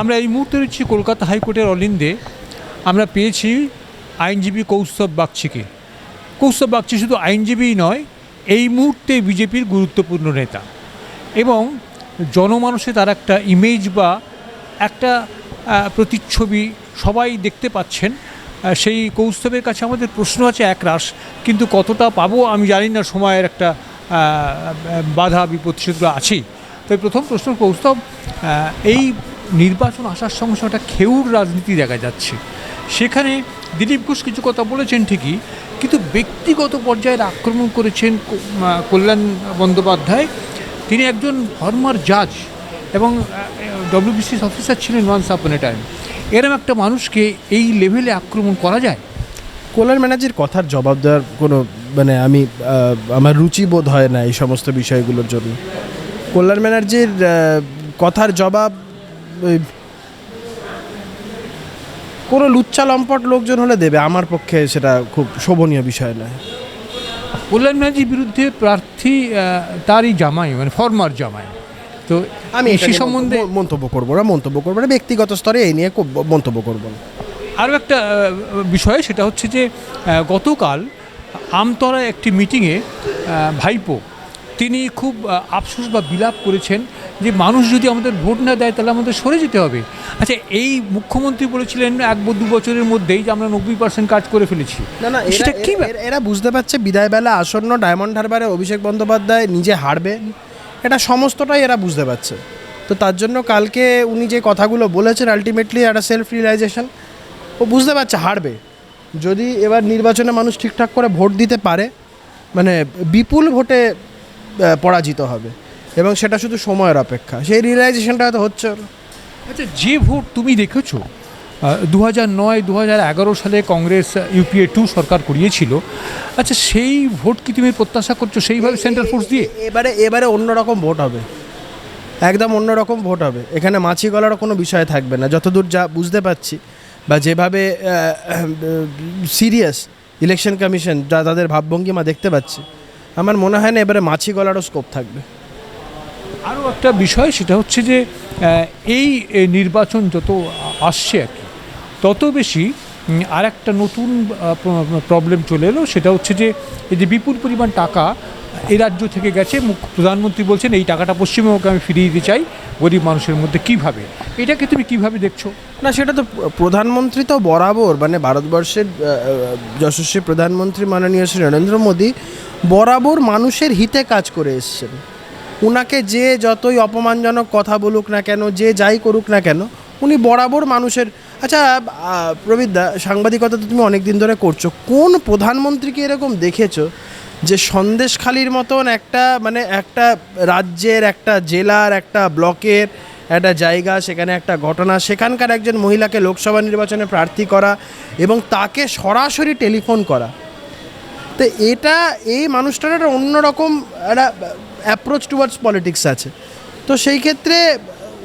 আমরা এই মুহূর্তে রয়েছি কলকাতা হাইকোর্টের অলিন্দে। আমরা পেয়েছি আইনজীবী কৌস্তব বাগচিকে। কৌস্তব বাগচি শুধু আইনজীবীই নয়, এই মুহূর্তে বিজেপির গুরুত্বপূর্ণ নেতা। এবং জনমানসে তার একটা ইমেজ বা একটা প্রতিচ্ছবি সবাই দেখতে পাচ্ছেন। সেই কৌস্তবের কাছে আমাদের প্রশ্ন আছে একরাশ, কিন্তু কতটা পাবো আমি জানি না, সময়ের একটা বাধা বিপত্তি সেগুলো আছেই। তাই প্রথম প্রশ্ন কৌস্তব এই নির্বাচন আসার সঙ্গে সঙ্গে একটা খেউর রাজনীতি দেখা যাচ্ছে। সেখানে দিলীপ ঘোষ কিছু কথা বলেছেন ঠিকই, কিন্তু ব্যক্তিগত পর্যায়ের আক্রমণ করেছেন কল্যাণ বন্দ্যোপাধ্যায়। তিনি একজন ফর্মার জাজ এবং ডব্লিউবিসিএস অফিসার ছিলেন ওয়ান্স আপন এ টাইম। এরম একটা মানুষকে এই লেভেলে আক্রমণ করা যায়? কল্যাণ ব্যানার্জির কথার জবাব দেওয়ার কোনো মানে আমি আমার রুচি বোধ হয় না এই সমস্ত বিষয়গুলোর জন্য। কল্যাণ ব্যানার্জির কথার জবাব ওই কোনো লুচ্চা লম্পট লোকজন হলে দেবে আমার পক্ষে সেটা খুব শোভনীয় বিষয় নয়। কল্যাণ ব্যানার্জির বিরুদ্ধে প্রার্থী তারই জামাই মানে ফর্মার জামাই। তো আমি সে সম্বন্ধে মন্তব্য- মন্তব্য করব না মন্তব্য করব না ব্যক্তিগত স্তরে এই নিয়ে খুব মন্তব্য করব না। আরও একটা বিষয় সেটা হচ্ছে যে গতকাল আমতলায় একটি মিটিংয়ে ভাইপো তিনি খুব আফসোস বা বিলাপ করেছেন যে মানুষ যদি আমাদের ভোট না দেয় তাহলে আমাদের সরে যেতে হবে। আচ্ছা এই মুখ্যমন্ত্রী বলেছিলেন এক দু বছরের মধ্যেই যে আমরা নব্বই পার্সেন্ট কাজ করে ফেলেছি। না না সেটা কি এরা- বুঝতে পারছে বিদায়বেলা আসন্ন ডায়মন্ড হারবারে অভিষেক বন্দ্যোপাধ্যায় নিজে হারবে। এটা সমস্তটাই এরা বুঝতে পারছে। তো তার জন্য কালকে উনি যে কথাগুলো বলেছেন আলটিমেটলি একটা সেলফ রিয়েলাইজেশন ও বুঝতে পারছে হারবে। যদি এবার নির্বাচনে মানুষ ঠিকঠাক করে ভোট দিতে পারে মানে বিপুল ভোটে পরাজিত হবে। এবং সেটা শুধু সময়ের অপেক্ষা। সেই রিয়েলাইজেশনটা হয়তো হচ্ছে। আচ্ছা যে ভোট তুমি দেখেছ দু হাজার নয় দু হাজার এগারো সালে কংগ্রেস ইউপিএ টু সরকার করিয়েছিল। আচ্ছা সেই ভোট কি তুমি প্রত্যাশা করছ সেইভাবে সেন্ট্রাল ফোর্স দিয়ে? এবারে এবারে অন্যরকম ভোট হবে। একদম অন্যরকম ভোট হবে। এখানে মাছি গলারও কোনো বিষয় থাকবে না। যতদূর যা বুঝতে পারছি বা যেভাবে সিরিয়াস ইলেকশন কমিশন যা তাদের ভাবভঙ্গিমা দেখতে পাচ্ছি আমার মনে হয় না এবারে মাছি গলারও স্কোপ থাকবে। আরও একটা বিষয় সেটা হচ্ছে যে এই নির্বাচন যত আসছে আর কি, তত বেশি আর একটা নতুন প্রবলেম চলে এলো, সেটা হচ্ছে যে, এই যে বিপুল পরিমাণ টাকা এই রাজ্য থেকে গেছে প্রধানমন্ত্রী বলছেন, এই টাকাটা পশ্চিমবঙ্গকে আমি ফিরিয়ে দিতে চাই, গরিব মানুষের মধ্যে কীভাবে? এটাকে তুমি কীভাবে দেখছ? না, সেটা তো প্রধানমন্ত্রী তো বরাবর মানে ভারতবর্ষের যশস্বী প্রধানমন্ত্রী মাননীয় শ্রী নরেন্দ্র মোদী বরাবর মানুষের হিতে কাজ করে এসছেন। উনাকে যে যতই অপমানজনক কথা বলুক না কেন, যে যাই করুক না কেন, উনি বরাবর মানুষের আচ্ছা প্রবীরদা সাংবাদিকতা তো তুমি অনেক দিন ধরে করছ, কোন প্রধানমন্ত্রীকে এরকম দেখেছ যে সন্দেশখালির মতন একটা মানে একটা রাজ্যের, একটা জেলার, একটা ব্লকের একটা জায়গা, সেখানে একটা ঘটনা, সেখানকার একজন মহিলাকে লোকসভা নির্বাচনে প্রার্থী করা এবং তাকে সরাসরি টেলিফোন করা। তো এটা, এই মানুষটার একটা অন্যরকম একটা অ্যাপ্রোচ টুয়ার্ডস পলিটিক্স আছে। তো সেই ক্ষেত্রে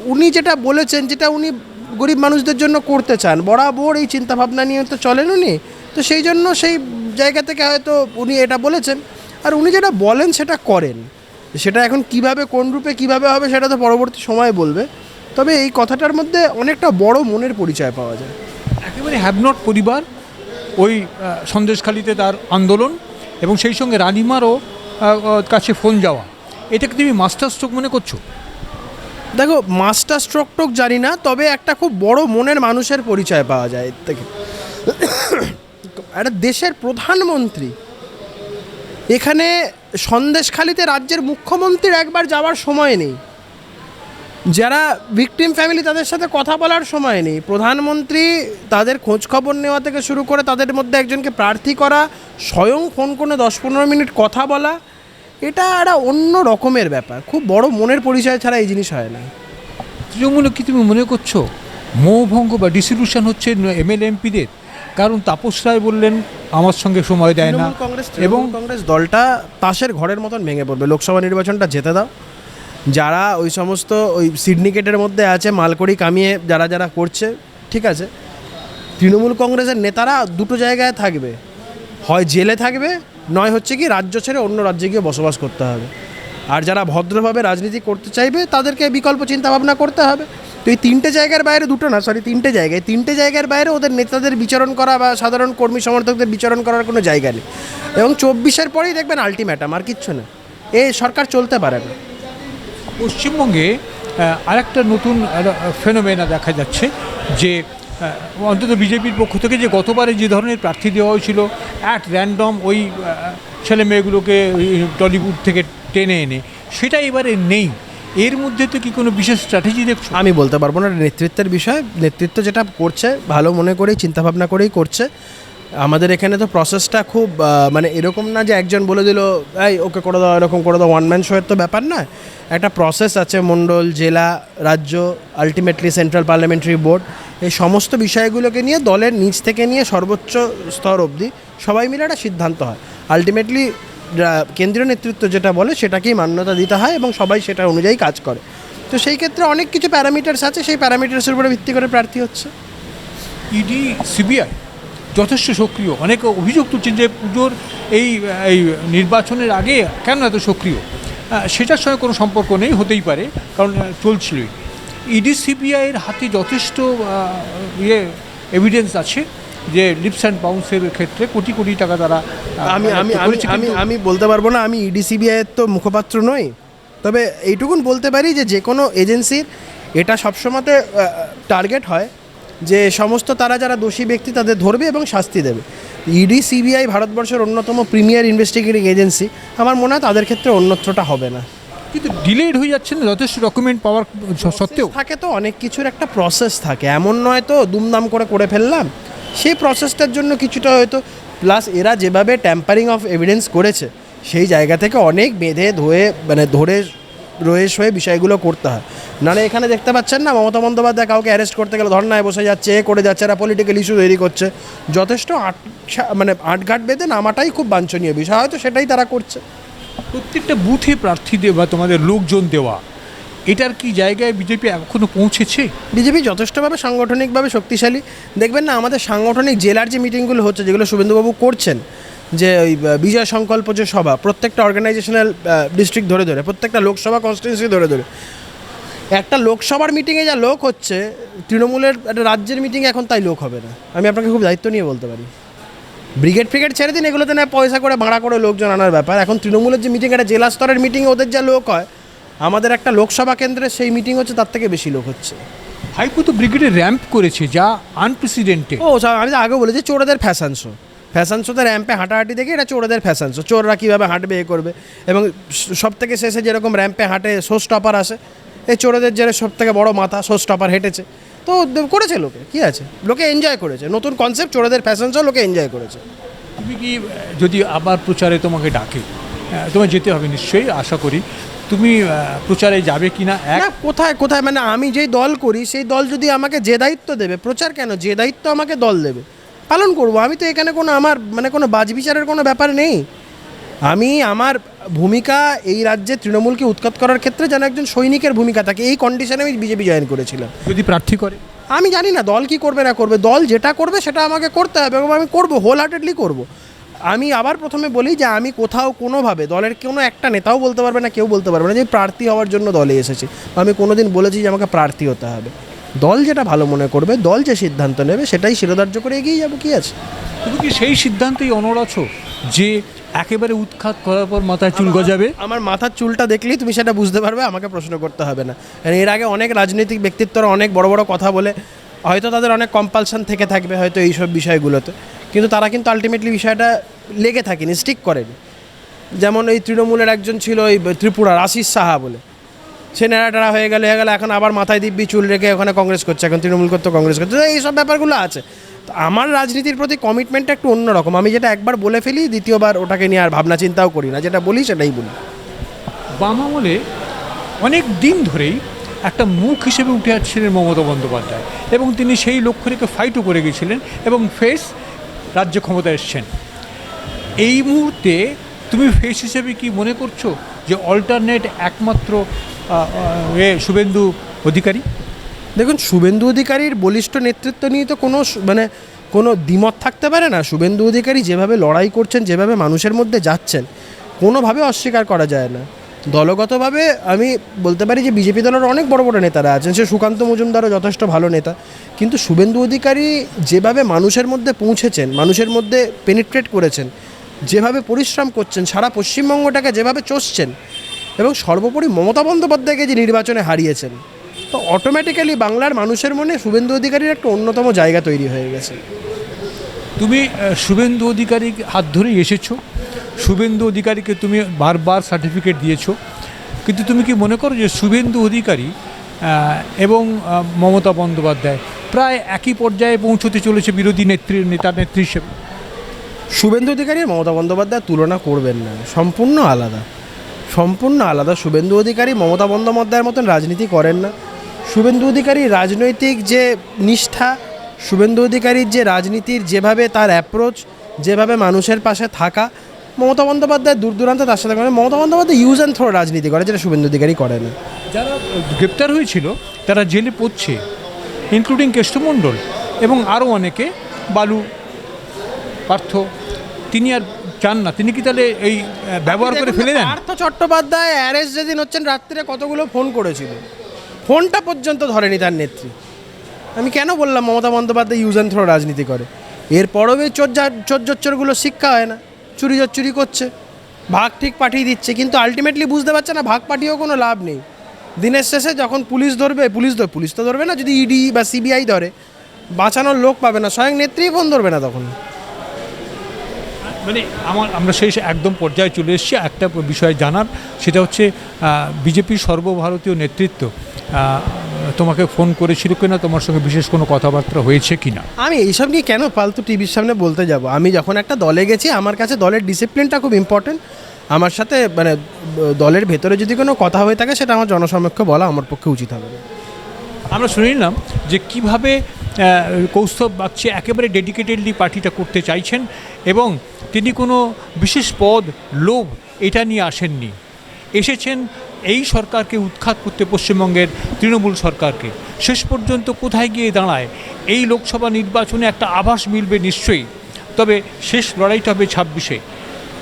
উনি যেটা বলেছেন, যেটা উনি গরিব মানুষদের জন্য করতে চান, বরাবর এই চিন্তাভাবনা নিয়ে তো চলেন উনি। তো সেই জন্য সেই জায়গা থেকে হয়তো উনি এটা বলেছেন। আর উনি যেটা বলেন, সেটা করেন। সেটা এখন কীভাবে কোন রূপে কীভাবে হবে সেটা তো পরবর্তী সময় বলবে। তবে এই কথাটার মধ্যে অনেকটা বড় মনের পরিচয় পাওয়া যায়। একেবারে হ্যাভনট পরিবার ওই সন্দেশখালিতে তার আন্দোলন এবং সেই সঙ্গে রানিমারও কাছে ফোন যাওয়া। এটাকে তুমি মাস্টার স্ট্রোক মনে করছ? দেখো মাস্টার স্ট্রোক টোক জানি না তবে একটা খুব বড় মনের মানুষের পরিচয় পাওয়া যায় এর থেকে। একটা দেশের প্রধানমন্ত্রী এখানে সন্দেশখালিতে রাজ্যের মুখ্যমন্ত্রীর একবার যাওয়ার সময় নেই। যারা ভিকটিম ফ্যামিলি তাদের সাথে কথা বলার সময় নেই। প্রধানমন্ত্রী তাদের খোঁজ খবর নেওয়া থেকে শুরু করে তাদের মধ্যে একজনকে প্রার্থী করা, স্বয়ং ফোন করে দশ পনেরো মিনিট কথা বলা, এটা একটা অন্য রকমের ব্যাপার। খুব বড় মনের পরিচয় ছাড়া এই জিনিস হয় না। তৃণমূলে কি তুমি মনে করছ? মোহভঙ্গ বা ডিসিলিউশন হচ্ছে এমএলএ এমপিদের কারণ তাপস রায় বললেন আমার সঙ্গে সময় দেয় না। কংগ্রেস এবং এবং কংগ্রেস দলটা তাসের ঘরের মতন ভেঙে পড়বে। লোকসভা নির্বাচনটা যেতে দাও। যারা ওই সমস্ত ওই সিডনিকেটের মধ্যে আছে মালকড়ি কামিয়ে যারা যারা করছে ঠিক আছে? তৃণমূল কংগ্রেসের নেতারা দুটো জায়গায় থাকবে। হয় জেলে থাকবে নয় হচ্ছে কি রাজ্য ছেড়ে অন্য রাজ্যে গিয়ে বসবাস করতে হবে। আর যারা ভদ্রভাবে রাজনীতি করতে চাইবে তাদেরকে বিকল্প চিন্তাভাবনা করতে হবে। তো এই তিনটে জায়গার বাইরে দুটো না সরি তিনটে জায়গায়। তিনটে জায়গার বাইরে ওদের নেতাদের বিচরণ করা বা সাধারণ কর্মী সমর্থকদের বিচরণ করার কোনো জায়গা নেই। এবং চব্বিশের পরেই দেখবেন আলটিমেটাম আর কিচ্ছু না। এ সরকার চলতে পারে না। পশ্চিমবঙ্গে আরেকটা নতুন ফেনোমেনা দেখা যাচ্ছে যে অন্তত বিজেপির পক্ষ থেকে যে গতবারে যে ধরনের প্রার্থী দেওয়া হয়েছিল অ্যাট র্যান্ডম ওই ছেলে মেয়েগুলোকে টলিউড থেকে টেনে এনে, সেটা এবারে নেই। এর মধ্যে তো কি কোনো বিশেষ স্ট্র্যাটেজি দেখছ? আমি বলতে পারব না নেতৃত্বের বিষয়। নেতৃত্ব যেটা করছে, ভালো মনে করেই, চিন্তাভাবনা করেই করছে। আমাদের এখানে তো প্রসেসটা খুব মানে এরকম না যে একজন বলে দিল, এই, ওকে করে দাও, এরকম করে দাও। ওয়ান ম্যান শোয়ের তো ব্যাপার না একটা প্রসেস আছে মণ্ডল জেলা, রাজ্য আলটিমেটলি সেন্ট্রাল পার্লামেন্টারি বোর্ড এই সমস্ত বিষয়গুলোকে নিয়ে দলের নিচ থেকে নিয়ে সর্বোচ্চ স্তর অবধি সবাই মিলে একটা সিদ্ধান্ত হয়। আলটিমেটলি কেন্দ্রীয় নেতৃত্ব যেটা বলে সেটাকেই মান্যতা দিতে হয় এবং সবাই সেটা অনুযায়ী কাজ করে। তো সেই ক্ষেত্রে অনেক কিছু প্যারামিটার্স আছে, সেই প্যারামিটার্সের উপরে ভিত্তি করে প্রার্থী হচ্ছে। ইডি সিবিআই যথেষ্ট সক্রিয়। অনেকে অভিযোগ তুলছেন যে পুজোর এই এই নির্বাচনের আগে কেন এত সক্রিয়? সেটার সঙ্গে কোনো সম্পর্ক নেই, হতেই পারে, কারণ চলছিলই। ইডি সিবিআইয়ের হাতে যথেষ্ট ইয়ে এভিডেন্স আছে। যে লিপস অ্যান্ড বাউন্সের ক্ষেত্রে কোটি কোটি টাকা তারা আমি আমি আমি আমি আমি বলতে পারব না আমি ইডিসিবিআইয়ের তো মুখপাত্র নই। তবে এইটুকুন বলতে পারি যে যে কোনো এজেন্সির এটা সবসময়তে টার্গেট হয় যে সমস্ত তারা যারা দোষী ব্যক্তি তাদের ধরবে এবং শাস্তি দেবে। ইডি সিবিআই ভারতবর্ষের অন্যতম প্রিমিয়ার ইনভেস্টিগেটিং এজেন্সি আমার মনে হয় তাদের ক্ষেত্রে অন্যত্রটা হবে না। কিন্তু ডিলেড হয়ে যাচ্ছে না যথেষ্ট ডকুমেন্ট পাওয়ার সত্ত্বেও। থাকে তো অনেক কিছুর একটা প্রসেস থাকে। এমন নয় তো দুমদাম করে করে ফেললাম। সেই প্রসেসটার জন্য কিছুটা হয়তো প্লাস এরা যেভাবে ট্যাম্পারিং অফ এভিডেন্স করেছে, সেই জায়গা থেকে অনেক বেঁধে ধয়ে মানে ধরে রয়ে সয়ে বিষয়গুলো করতে হয়। নাহলে এখানে দেখতে পাচ্ছেন না, মমতা বন্দ্যোপাধ্যায় কাউকে অ্যারেস্ট করতে গেলে ধর্নায় বসে যাচ্ছে, এ করে যাচ্ছে, এরা পলিটিক্যাল ইস্যু তৈরি করছে। যথেষ্ট আট মানে আটঘাট বেঁধে নামাটাই খুব বাঞ্ছনীয় বিষয়, হয়তো সেটাই তারা করছে। প্রত্যেকটা বুথে প্রার্থী দেওয়া তোমাদের লোকজন দেওয়া এটার কি জায়গায় বিজেপি এখনও পৌঁছেছে? বিজেপি যথেষ্টভাবে সাংগঠনিকভাবে শক্তিশালী। দেখবেন না, আমাদের সাংগঠনিক জেলার যে মিটিংগুলো হচ্ছে, যেগুলো শুভেন্দুবাবু করছেন, যে ওই বিজয় সংকল্প যে সভা, প্রত্যেকটা অর্গানাইজেশনাল ডিস্ট্রিক্ট ধরে ধরে, প্রত্যেকটা লোকসভা কনস্টিটিউন্সি ধরে ধরে। একটা লোকসভার মিটিংয়ে যা লোক হচ্ছে, তৃণমূলের একটা রাজ্যের মিটিংয়ে এখন তাই লোক হবে না। আমি আপনাকে খুব দায়িত্ব নিয়ে বলতে পারি। ব্রিগেড ফ্রিগেড ছেড়ে দিন, এগুলোতে না পয়সা করে, ভাড়া করে লোকজন আনার ব্যাপার। এখন তৃণমূলের যে মিটিং, একটা জেলা স্তরের মিটিংয়ে ওদের যা লোক হয় আমাদের একটা লোকসভা কেন্দ্রে সেই মিটিং হচ্ছে তার থেকে বেশি লোক হচ্ছে। হাইকো তো ব্রিগেডে র্যাম্প করেছে যা আনপ্রেসিডেন্টেড ও আমি আগে বলেছি চোরদের ফ্যাশন শো ফ্যাশন শোতে র্যাম্পে হাঁটাহাঁটি দেখে এটা চোরদের ফ্যাশন শো চোররা কীভাবে হাঁটবে এ করবে। এবং সব থেকে শেষে যেরকম র্যাম্পে হাঁটে শো স্টপার আসে এই চোরদের যে সব থেকে বড় মাথা শো স্টপার হেঁটেছে। তো করেছে লোকে কী আছে? লোকে এনজয় করেছে। নতুন কনসেপ্ট চোরদের ফ্যাশন শো লোকে এনজয় করেছে। তুমি কি যদি আবার প্রচারে তোমাকে ডাকে তোমায় যেতে হবে নিশ্চয়ই আশা করি। তুমি প্রচারে যাবে কি না কোথায় কোথায়? মানে আমি যেই দল করি সেই দল যদি আমাকে যে দায়িত্ব দেবে প্রচার কেন? যে দায়িত্ব আমাকে দল দেবে। পালন করব। আমি তো এখানে কোনো আমার মানে কোনো বাজবিচারের কোনো ব্যাপার নেই। আমি আমার ভূমিকা এই রাজ্যে তৃণমূলকে উৎখাত করার ক্ষেত্রে যেন একজন সৈনিকের ভূমিকা থাকে। এই কন্ডিশনে আমি বিজেপি জয়েন করেছিলাম। যদি প্রার্থী করে? আমি জানি না দল কি করবে না করবে। দল যেটা করবে সেটা আমাকে করতে হবে এবং আমি করব হোল হার্টেডলি করব। আমি আবার প্রথমে বলি যে আমি কোথাও কোনোভাবে দলের কোনো একটা নেতাও বলতে পারবে না কেউ বলতে পারবে না যে প্রার্থী হওয়ার জন্য দলে এসেছি। আমি কোনোদিন বলেছি যে আমাকে প্রার্থী হতে হবে। দল যেটা ভালো মনে করবে দল যে সিদ্ধান্ত নেবে সেটাই শিরোধার্য করে এগিয়ে যাব কি আছে? তুমি কি সেই সিদ্ধান্তেই অনড় আছো? যে একেবারে উৎখাত করার পর মাথায় চুল গজাবে? আমার মাথার চুলটা দেখলেই তুমি সেটা বুঝতে পারবে আমাকে প্রশ্ন করতে হবে না। এর আগে অনেক রাজনৈতিক ব্যক্তিত্বরা অনেক বড় বড় কথা বলে হয়তো তাদের অনেক কম্পালশন থেকে থাকবে হয়তো এইসব বিষয়গুলোতে। কিন্তু তারা কিন্তু আলটিমেটলি বিষয়টা লেগে থাকেনি স্টিক করেনি। যেমন এই তৃণমূলের একজন ছিল ওই ত্রিপুরার আশিস সাহা বলে। সে নেড়াটেড়া হয়ে গেলে হয়ে গেলে, এখন আবার মাথায় দিব্যি চুল রেখে ওখানে কংগ্রেস করছে, এখন তৃণমূল করতে, কংগ্রেস করছে এইসব ব্যাপারগুলো আছে। তো আমার রাজনীতির প্রতি কমিটমেন্টটা একটু অন্যরকম। আমি যেটা একবার বলে ফেলি, দ্বিতীয়বার ওটাকে নিয়ে আর ভাবনা চিন্তাও করি না। যেটা বলি সেটাই বলি। বাম আমলে অনেক দিন ধরেই একটা মুখ হিসেবে উঠে আসছিলেন মমতা বন্দ্যোপাধ্যায়। এবং তিনি সেই লক্ষ্য রেখে ফাইটও করে গেছিলেন এবং ফেস রাজ্য ক্ষমতায় এসছেন। এই মুহূর্তে তুমি ফেস হিসেবে কি মনে করছ যে অল্টারনেট একমাত্র এ শুভেন্দু অধিকারী? দেখুন, শুভেন্দু অধিকারীর বলিষ্ঠ নেতৃত্ব নিয়ে তো কোনো মানে কোনো দ্বিমত থাকতে পারে না। শুভেন্দু অধিকারী যেভাবে লড়াই করছেন, যেভাবে মানুষের মধ্যে যাচ্ছেন, কোনোভাবে অস্বীকার করা যায় না। দলগতভাবে আমি বলতে পারি যে বিজেপি দলের অনেক বড় বড় নেতারা আছেন। সে সুকান্ত মজুমদারও যথেষ্ট ভালো নেতা। কিন্তু শুভেন্দু অধিকারী যেভাবে মানুষের মধ্যে পৌঁছেছেন, মানুষের মধ্যে পেনিট্রেট করেছেন, যেভাবে পরিশ্রম করছেন, সারা পশ্চিমবঙ্গটাকে যেভাবে চষছেন এবং সর্বোপরি মমতা বন্দ্যোপাধ্যায়কে যে নির্বাচনে হারিয়েছেন, তো অটোমেটিক্যালি বাংলার মানুষের মনে শুভেন্দু অধিকারীর একটা অন্যতম জায়গা তৈরি হয়ে গেছে। তুমি শুভেন্দু অধিকারী হাত ধরেই এসেছ। শুভেন্দু অধিকারীকে তুমি বারবার সার্টিফিকেট দিয়েছ। কিন্তু তুমি কি মনে করো যে শুভেন্দু অধিকারী এবং মমতা বন্দ্যোপাধ্যায় প্রায় একই পর্যায়ে পৌঁছতে চলেছে বিরোধী নেত্রী, নেতা নেত্রী হিসেবে? শুভেন্দু অধিকারী মমতা বন্দ্যোপাধ্যায় তুলনা করবেন না। সম্পূর্ণ আলাদা। সম্পূর্ণ আলাদা। শুভেন্দু অধিকারী মমতা বন্দ্যোপাধ্যায়ের মতন রাজনীতি করেন না। শুভেন্দু অধিকারী রাজনৈতিক যে নিষ্ঠা, শুভেন্দু অধিকারীর যে রাজনীতির যেভাবে তার অ্যাপ্রোচ যেভাবে মানুষের পাশে থাকা মমতা বন্দ্যোপাধ্যায় দূর দূরান্ত তার সাথে করে Mamata Bandyopadhyay use and throw রাজনীতি করে যেটা শুভেন্দু অধিকারী করে না। যারা গ্রেপ্তার হয়েছিল তারা জেলে পড়ছে ইনক্লুডিং কেষ্টমণ্ডল এবং আরও অনেকে বালু পার্থ তিনি আর চান না। তিনি কি তাহলে এই ব্যবহার করে ফেলে দেন? পার্থ চট্টোপাধ্যায় অ্যারেস্ট যেদিন হচ্ছেন রাত্রিরে কতগুলো ফোন করেছিল। ফোনটা পর্যন্ত ধরেনি তার নেত্রী। আমি কেন বললাম Mamata Bandyopadhyay use and throw রাজনীতি করে? এরপরও এই চোর চোরজোচ্চরগুলো শিক্ষা হয় না। চুরি চুরি করছে। ভাগ ঠিক পাঠিয়ে দিচ্ছে, কিন্তু আলটিমেটলি বুঝতে পারছে না, ভাগ পাঠিয়েও কোনো লাভ নেই। দিনের শেষে যখন পুলিশ ধরবে, পুলিশ ধর পুলিশ তো ধরবে না, যদি ইডি বা সিবিআই ধরে, বাঁচানোর লোক পাবে না, স্বয়ং নেত্রীই ফোন ধরবে না তখন। মানে আমার, আমরা সেই একদম পর্যায়ে চলে এসেছি, একটা বিষয় জানার, সেটা হচ্ছে বিজেপির সর্বভারতীয় নেতৃত্ব তোমাকে ফোন করেছিল কিনা তোমার সঙ্গে বিশেষ কোনো কথাবার্তা হয়েছে কিনা? আমি এইসব নিয়ে কেন ফালতু টিভির সামনে বলতে যাব? আমি যখন একটা দলে গেছি আমার কাছে দলের ডিসিপ্লিনটা খুব ইম্পর্টেন্ট আমার সাথে মানে দলের ভেতরে যদি কোনো কথা হয়ে থাকে সেটা আমার জনসমক্ষে বলা আমার পক্ষে উচিত হবে। আমরা শুনে নিলাম যে কীভাবে কৌস্তব বাগচি একেবারে ডেডিকেটেডলি পার্টিটা করতে চাইছেন এবং তিনি কোনো বিশেষ পদ লোভ এটা নিয়ে আসেননি। এসেছেন এই সরকারকে উৎখাত করতে পশ্চিমবঙ্গের তৃণমূল সরকারকে। শেষ পর্যন্ত কোথায় গিয়ে দাঁড়ায়? এই লোকসভা নির্বাচনে একটা আভাস মিলবে নিশ্চয়ই। তবে শেষ লড়াইটা হবে ছাব্বিশে।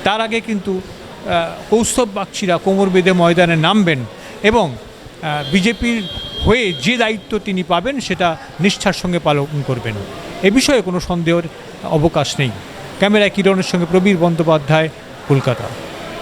তার আগে কিন্তু কৌস্তব বাগচিরা কোমর বেঁধে ময়দানে নামবেন এবং বিজেপির হয়ে যে দায়িত্ব তিনি পাবেন সেটা নিষ্ঠার সঙ্গে পালন করবেন। এ বিষয়ে কোনো সন্দেহের অবকাশ নেই। ক্যামেরায় কিরণের সঙ্গে প্রবীর বন্দ্যোপাধ্যায়, কলকাতা।